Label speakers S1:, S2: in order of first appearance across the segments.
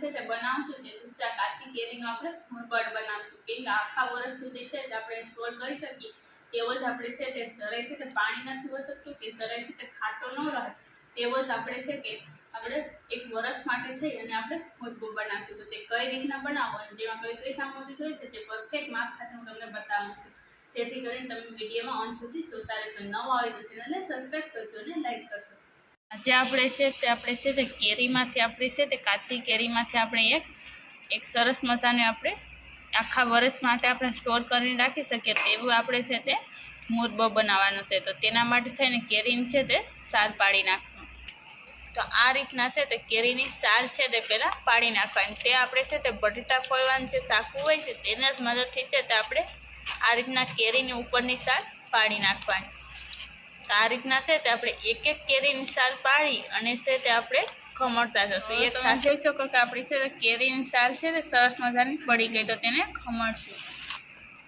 S1: છે તે બનાવશું તે આ કાચી કેરીનો આપણે મૂળબળ બનાવશું. કેમ કે આખા વર્ષ સુધી છે તે આપણે સ્ટોર કરી શકીએ. તેવો જ આપણે છે તે જરાય છે તે પાણી નથી વસતું કે જરાય છે તે ખાટો ન રહે. તેવો જ આપણે છે કે આપણે એક વર્ષ માટે થઈ અને આપણે મુરબો બનાવશું. તો તે કઈ રીતના બનાવો અને જેમાં કઈ કઈ સામગ્રી જોઈએ છે તે પરફેક્ટ માપ સાથે હું તમને બતાવું છું. જેથી કરીને તમે વિડીયોમાં અંત સુધી જોતા રહેજો. નવા હોય તો ચેનલને સબસ્ક્રાઈબ કરજો અને લાઈક કરજો. આજે આપણે છે તે આપણે છે તે કેરીમાંથી આપણે છે તે કાચી કેરીમાંથી આપણે એક એક સરસ મજાને આપણે આખા વર્ષ માટે આપણે સ્ટોર કરીને રાખી શકીએ તેવું આપણે છે તે મુરબો બનાવવાનો છે. તો તેના માટે થઈને કેરીની છે તે સાલ પાડી નાખવાનું. તો આ રીતના છે તે કેરીની સાલ છે તે પહેલાં પાડી નાખવાની. તે આપણે છે તે બટેટા ફોલવાનું છે સાકું હોય છે, તેના જ મદદથી છે તે આપણે આ રીતના કેરીની ઉપરની સાલ પાડી નાખવાની. તો આ રીતના છે તે આપણે એક એક કેરીની સાલ પાડી અને છે તે આપણે ખમણતા જશું. એક સાથે જોઈ શકો કે આપણી છે કેરીની સાલ છે તે સરસ મજાની પડી ગઈ તો તેને ખમણશું.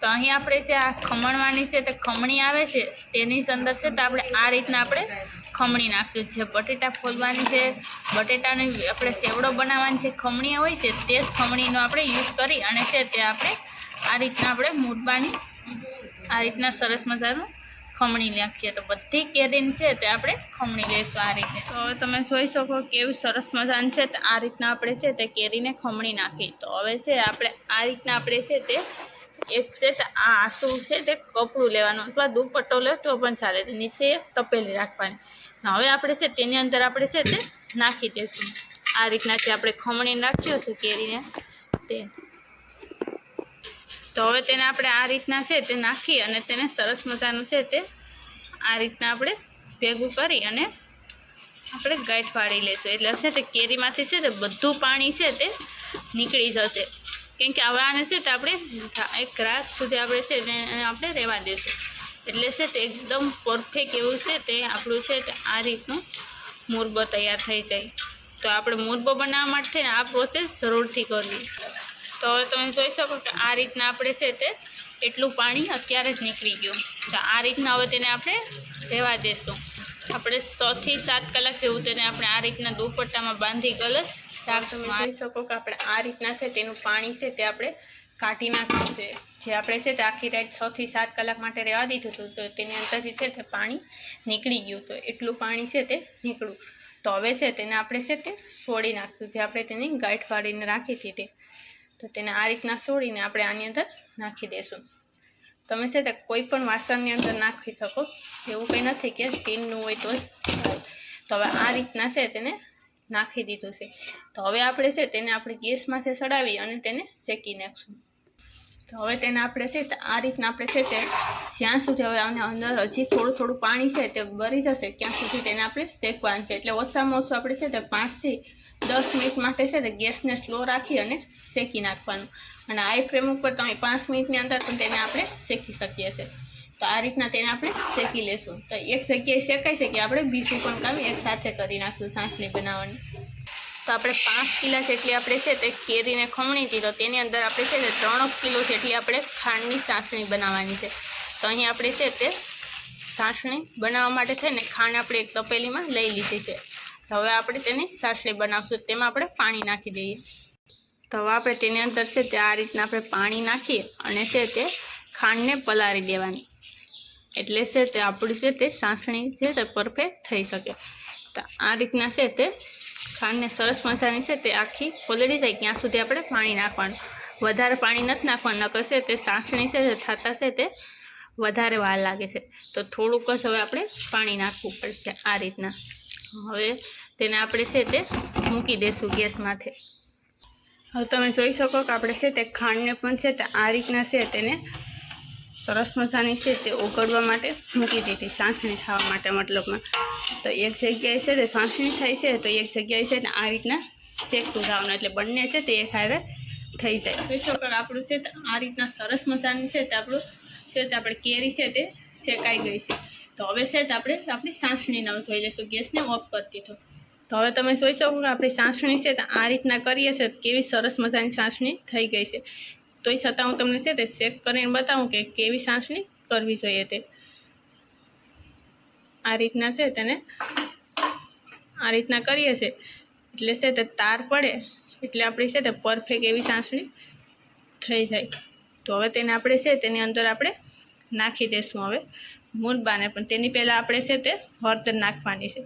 S1: તો અહીં આપણે જે આ ખમણવાની છે તે ખમણી આવે છે તેની અંદર છે તો આપણે આ રીતના આપણે ખમણી નાખ્યું છે બટેટા ફોલવાની છે બટેટાની આપણે સેવડો બનાવવાની છે ખમણી હોય છે તે જ ખમણીનો આપણે યુઝ કરી અને છે તે આપણે આ રીતના આપણે મૂરબાની આ રીતના સરસ મજાનું ખમણી નાખીએ તો બધી કેરીન છે તે આપણે ખમણી લઈશું આ રીતે. તો તમે જોઈ શકો કેવું સરસ મજાનું છે તો આ રીતના આપણે છે તે કેરીને ખમણી નાખી. તો હવે છે આપણે આ રીતના આપણે છે તે એક છે આ આંસુ છે તે કપડું લેવાનું અથવા દુપટ્ટો લે પણ ચાલે નીચે તપેલી રાખવાની. હવે આપણે છે તેની અંદર આપણે છે તે નાખી દઈશું. આ રીતના જે આપણે ખમણી નાખ્યો છે કેરીને તે. તો હવે તેને આપણે આ રીતના છે તે નાખી અને તેને સરસ મજાનું છે તે આ રીતના આપણે ભેગું કરી અને આપણે ગાંઠ પાડી લઈશું એટલે છે તે કેરીમાંથી છે તે બધું પાણી છે તે નીકળી જશે કેમ કે હવે આને છે તે આપણે એક રાત સુધી આપણે છે તેને આપણે રહેવા દઈશું એટલે છે તે એકદમ પરફેક્ટ એવું છે તે આપણું છે તે આ રીતનું મુરબો તૈયાર થઈ જાય તો આપણે મુરબો બનાવવા માટે આ પ્રોસેસ જરૂરથી કરવી તો હવે તમે જોઈ શકો કે આ રીતના આપણે છે તે એટલું પાણી અત્યારે જ નીકળી ગયું. તો આ રીતના હવે તેને આપણે રહેવા દેશું. આપણે છથી સાત કલાક જેવું તેને આપણે આ રીતના દુપટ્ટામાં બાંધી ગલસ તમે જોઈ શકો કે આપણે આ રીતના છે તેનું પાણી છે તે આપણે કાઢી નાખ્યું છે. જે આપણે છે તે આખી રાત છથી સાત કલાક માટે રહેવા દીધું હતું, તો તેની અંદરથી છે તે પાણી નીકળી ગયું. તો એટલું પાણી છે તે નીકળ્યું. તો હવે છે તેને આપણે છે તે છોડી નાખશું જે આપણે તેની ગાંઠ પાડીને રાખી હતી તે. તો તેને આ રીતના છોડીને આપણે આની અંદર નાખી દઈશું તમે છે તે કોઈ પણ વાસણની અંદર નાખી શકો. એવું કંઈ નથી કે સ્ટીલનું હોય તો તો હવે આ રીતના છે તેને નાખી દીધું છે. તો હવે આપણે છે તેને આપણે ગેસમાંથી ચડાવી અને તેને શેકી નાખશું. તો હવે તેને આપણે છે આ રીતના આપણે છે તે જ્યાં સુધી હવે આને અંદર હજી થોડું થોડું પાણી છે તે બરી જશે, ત્યાં સુધી તેને આપણે શેકવાનું છે. એટલે ઓછામાં ઓછું આપણે છે તે પાંચથી દસ મિનિટ માટે છે તે ગેસને સ્લો રાખી અને શેકી નાખવાનું. અને આઈ ફ્રેમ ઉપર તમે પાંચ મિનિટની અંદર પણ તેને આપણે શેકી શકીએ છીએ. તો આ રીતના તેને આપણે શેકી લેશું. તો એક જગ્યાએ શેકાઈ શકીએ આપણે બીજું પણ કામ એક સાથે કરી નાખશું સાંસની બનાવવાની. તો આપણે પાંચ કિલા જેટલી આપણે છે તે કેરીને ખમણી હતી તો તેની અંદર આપણે છે તે ત્રણ કિલો જેટલી આપણે ખાંડની ચાસણી બનાવવાની છે. તો અહીં આપણે છે તે ચાસણી બનાવવા માટે છે ને ખાંડ આપણે એક તપેલીમાં લઈ લીધી છે. હવે આપણે તેની સાસલી બનાવશું તેમાં આપણે પાણી નાખી દઈએ તો હવે આપણે તેની અંદર છે તે આ રીતના આપણે પાણી નાખીએ અને છે તે ખાંડને પલાળી દેવાની એટલે છે તે આપણી છે તે સાસણી છે તે પરફેક્ટ થઈ શકે તો આ રીતના છે તે ખાંડને સરસ મજાની છે તે આખી પલળી જાય ત્યાં સુધી આપણે પાણી નાખવાનું વધારે પાણી નથી નાખવાનું નકર છે તે સાસણી છે તે થતાં છે તે વધારે વાર લાગે છે તો થોડુંક જ હવે આપણે પાણી નાખવું પડશે આ રીતના હવે તેને આપણે છે તે મૂકી દઈશું ગેસમાંથી હવે તમે જોઈ શકો કે આપણે છે તે ખાંડને પણ છે તે આ રીતના છે તેને સરસ મજાની છે તે ઓગળવા માટે મૂકી દીધી સાંસણી થવા માટે મતલબમાં તો એક જગ્યાએ છે તે સાંસણી થાય છે તો એક જગ્યાએ છે ને આ રીતના શેકતું જવાનું એટલે બંને છે તે એક હારે થઈ જાય શકો આપણું છે તે આ રીતના સરસ મજાની છે તે આપણું છે તે આપણે કેરી છે તે શેકાઈ ગઈ છે તો હવે તે આપણે આપણી સાસણી નામ જોઈ લઈશું ગેસને ઓફ કરી દીધો. તો હવે તમે જોઈ શકો કે આપણી સાંસણી છે તો આ રીતના કરીએ છીએ. કેવી સરસ મજાની સાંસણી થઈ ગઈ છે. તોય છતાં હું તમને છે તે ચેક કરીને બતાવું કે કેવી સાંસણી કરવી જોઈએ તે. આ રીતના છે તેને આ રીતના કરીએ છીએ. એટલે છે તે તાર પડે. એટલે આપણી છે તે પરફેક્ટ એવી ચાસણી થઈ જાય. તો હવે તેને આપણે છે તેની અંદર આપણે નાખી દઈશું હવે. મુરબાને પણ તેની પહેલાં આપણે છે તે હળદર નાખવાની છે.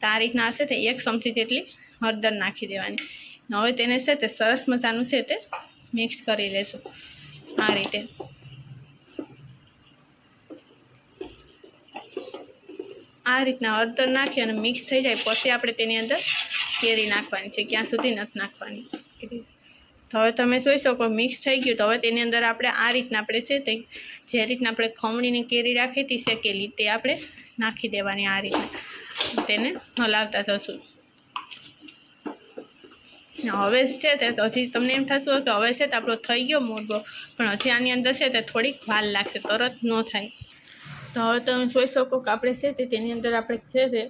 S1: તો આ રીતના હશે તે એક ચમચી જેટલી હળદર નાખી દેવાની. હવે તેને છે તે સરસ મજાનું છે તે મિક્સ કરી લેશું આ રીતે. આ રીતના હળદર નાખી અને મિક્સ થઈ જાય, પછી આપણે તેની અંદર કેરી નાખવાની છે, ક્યાં સુધી નથી નાખવાની. હવે તમે જોઈ શકો મિક્સ થઈ ગયું. તો હવે તેની અંદર આપણે આ રીતના આપણે છે તે, જે રીતના આપણે ખમણીની કેરી રાખી હતી શેકેલી, તે આપણે નાખી દેવાની આ રીતના. તેને હલાવતા થશું હવે છે તે હજી તમને એમ થતું કે હવે છે તે આપણો થઈ ગયો મોરબો પણ હજી આની અંદર છે તે થોડીક વાલ લાગશે, તરત ન થાય. તો હવે તમે જોઈ શકો કે આપણે છે તે, તેની અંદર આપણે છે તે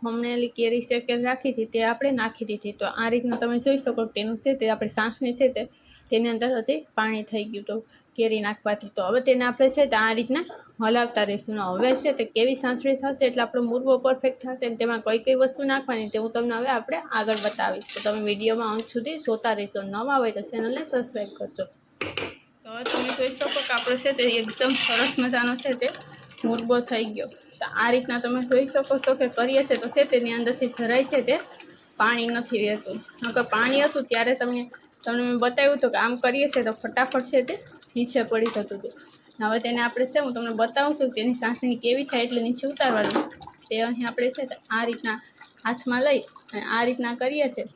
S1: ખમણેલી કેરી શેકેલ રાખી હતી, તે આપણે નાખી દીધી. તો આ રીતનું તમે જોઈ શકો તેનું છે તે આપણે સાંસની છે તે, તેની અંદર હજી પાણી થઈ ગયું તો કેરી નાખવાથી. તો હવે તેને આપણે છે તે આ રીતના હલાવતા રહીશું. ને, હવે છે તે કેવી સાંસળી થશે એટલે આપણો મુરબો પરફેક્ટ થશે અને તેમાં કઈ કઈ વસ્તુ નાખવાની તે હું તમને હવે આપણે આગળ બતાવીશ. તો તમે વિડીયોમાં અંત સુધી જોતા રહેશો. નવા હોય તો ચેનલને સબસ્ક્રાઈબ કરજો. તો હવે તમે જોઈ શકો કે આપણો છે તે એકદમ સરસ મજાનો છે તે મુરબો થઈ ગયો. તો આ રીતના તમે જોઈ શકો છો કે કરીએ છે તો છે તેની અંદરથી જરાય છે તે પાણી નથી રહેતું. નકર પાણી હતું ત્યારે તમને તમને મેં બતાવ્યું હતું કે આમ કરીએ છીએ તો ફટાફટ છે તે નીચે પડી જતું હતું. હવે તેને આપણે છે હું તમને બતાવું છું તેની સાસણી કેવી થાય એટલે નીચે ઉતારવાનું. તે અહીં આપણે છે આ રીતના હાથમાં લઈ અને આ રીતના કરીએ છીએ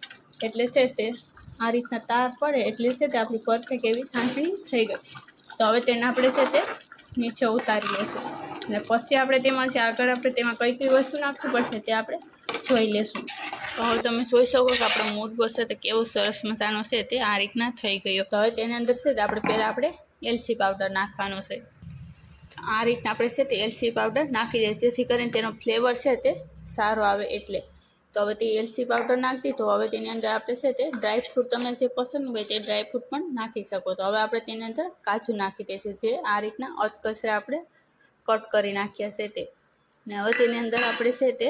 S1: એટલે છે તે આ રીતના તાર પડે એટલે છે તે આપણી પરફેક્ટ એવી સાસણી થઈ ગઈ. તો હવે તેને આપણે છે તે નીચે ઉતારી લઈશું અને પછી આપણે તેમાંથી આગળ આપણે તેમાં કઈ કઈ વસ્તુ નાખવું પડશે તે આપણે જોઈ લેશું તો હવે તમે જોઈ શકો કે આપણો બસ છે તે કેવો સરસ મજાનો છે તે આ રીતના થઈ ગયો. તો હવે તેની અંદર છે આપણે પહેલાં આપણે એલસી પાવડર નાખવાનો છે. આ રીતના આપણે છે તે એલસી પાવડર નાખી દઈએ જેથી કરીને તેનો ફ્લેવર છે તે સારો આવે એટલે. તો હવે તે એલસી પાવડર નાખી તો હવે તેની અંદર આપણે છે તે ડ્રાય ફ્રૂટ તમને જે પસંદ હોય તે ડ્રાય ફ્રૂટ પણ નાખી શકો. તો હવે આપણે તેની અંદર કાજુ નાખી દઈશું જે આ રીતના અધકચરે આપણે કટ કરી નાખ્યા છે તે ને હવે તેની અંદર આપણે છે તે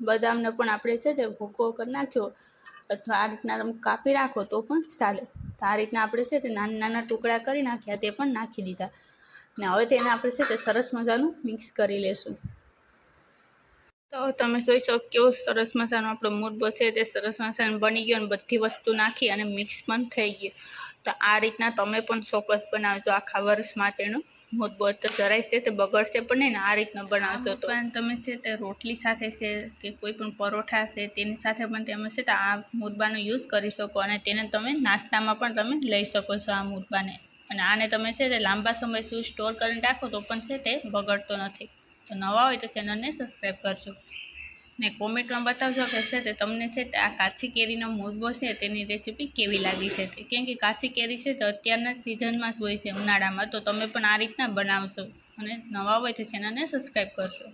S1: બદામને પણ આપણે છે તે ભૂકો કરી નાખ્યો. અથવા આ રીતના તમે કાપી રાખો તો પણ ચાલે. તો આ રીતના આપણે છે તે નાના નાના ટુકડા કરી નાખ્યા, તે પણ નાખી દીધા. ને હવે તેને આપણે છે તે સરસ મજાનું મિક્સ કરી લેશું. તો તમે જોઈ શકો કેવો સરસ મજાનો આપણો મુરબો છે તે સરસ મજાનો બની ગયો અને બધી વસ્તુ નાખી અને મિક્સ પણ થઈ ગયું તો આ રીતના તમે પણ ચોક્કસ બનાવજો આખા વર્ષ માટેનો. મુરબો તો જરાય છે તે બગડશે પણ નહીં આ રીતના બનાવશો તો. તમે છે તે રોટલી સાથે છે કે કોઈ પણ પરોઠા છે તેની સાથે પણ તમે છે તે આ મુદબાનો યુઝ કરી શકો અને તેને તમે નાસ્તામાં પણ તમે લઈ શકો છો આ મુદબાને અને આને તમે છે તે લાંબા સમયથી સ્ટોર કરીને રાખો તો પણ છે તે બગડતો નથી. તો નવા હોય તો ચેનલને સબસ્ક્રાઈબ કરજો. ને કોમેન્ટમાં બતાવજો કે છે તે તમને છે તે આ કાચી કેરીનો મુરબો છે તેની રેસીપી કેવી લાગી છે તે. કેમ કે કાચી કેરી છે તો અત્યારના સિઝનમાં જ હોય છે ઉનાળામાં. તો તમે પણ આ રીતના બનાવશો અને નવા હોય તો ચેનલને સબસ્ક્રાઈબ કરજો.